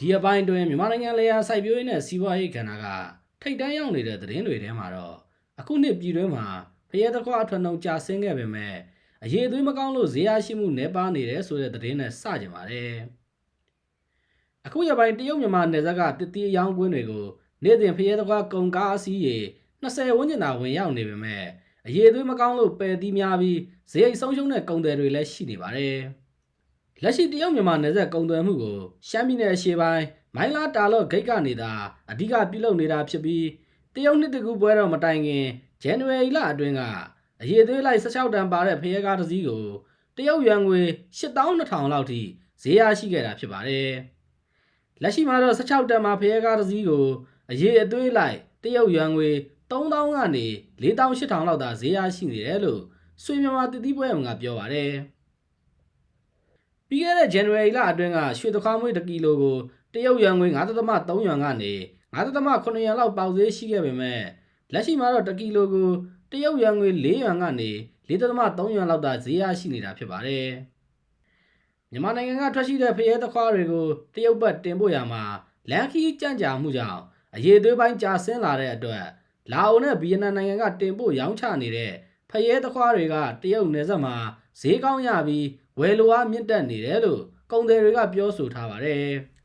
ဒီအပိုင်းတွင်မြန်မာနိုင်ငံလေယာစိုက်ပျိုးရေးနဲ့စီးပွားရေးကဏ္ဍကထိတ်တန်းရောက်နေတဲ့သတင်းတွေထဲမှာတော့အခုနှစ်ပြည်တွင်းမှာဖရဲသခွားအထွန်းနှုံကျဆင်းခဲ့ပေမဲ့အရေးအသွေးမကောင်းလို့ဈေးရရှိမှုနှဲပါနေတယ်ဆိုတဲ့သတင်းနဲ့စကြင်ပါတယ်။အခုရပိုင်းတရုတ်မြန်မာနယ်စပ်ကတစ်တီအယောင်းကွင်းတွေကိုနေ့စဉ်ဖရဲသခွားကုန်ကားအစီးရေ20ဝန်းကျင်သာဝင်ရောက်နေပေမဲ့အရေးအသွေးမကောင်းလို့ပယ်သီးများပြီးဈေးအိတ်ဆုံးရှုံးတဲ့ကုန်တယ်တွေလည်းရှိနေပါတယ်။ လက်ရှိတရုတ်မြန်မာနယ်စပ်ကုန်သွယ်မှုကိုရှမ်းပြည်နယ်အရှေ့ပိုင်းမိုင်းလာတာလော့ဂိတ်ကနေသာအဓိကပြုလုပ်နေတာဖြစ်ပြီးတရုတ်နှစ်တကူပွဲတော်မတိုင်ခင်ဇန်နဝါရီလအတွင်းကအရေးသွေးလိုက်16တန်ပါတဲ့ဖရဲကားတစ်စီးကိုတရုတ်ယွမ်ငွေ8200လောက်ထိဈေးရရှိခဲ့တာဖြစ်ပါတယ်။လက်ရှိမှာတော့16တန်မှာဖရဲကားတစ်စီးကိုအရေးအသွေးလိုက်တရုတ်ယွမ်ငွေ3000ကနေ4800လောက်သာဈေးရရှိနေတယ်လို့ဆွေမြန်မာတတိပွဲကပြောပါတယ်။ ပြီးခဲ့တဲ့ January လအတွင်းကရွှေသခွားမွေး1ကီလိုကိုတရုတ်ယွမ်ငွေ9.3ယွမ်ကနေ9.8ယွမ်လောက်ပေါက်ဈေးရှိခဲ့ပေမဲ့လက်ရှိမှာတော့1ကီလိုကိုတရုတ်ယွမ်ငွေ4ယွမ်ကနေ4.3ယွမ်လောက်သာဈေးရရှိနေတာဖြစ်ပါတယ်။မြန်မာနိုင်ငံကထွက်ရှိတဲ့ဖရဲသခွားတွေကိုတရုတ်ဘက်တင်ပို့ရမှာလန်ခီးကြန့်ကြာမှုကြောင့်အရေးသွေးပိုင်းကြာဆင်းလာတဲ့အတွက်လာအိုနဲ့ဗီယက်နမ်နိုင်ငံကတင်ပို့ရောင်းချနေတဲ့ဖရဲသခွားတွေကတရုတ်နယ်စပ်မှာဈေးကောင်းရပြီး ဝယ်လိုအားမြင့်တက်နေတယ်လို့ကုန်သည်တွေကပြောဆိုထားပါတယ်။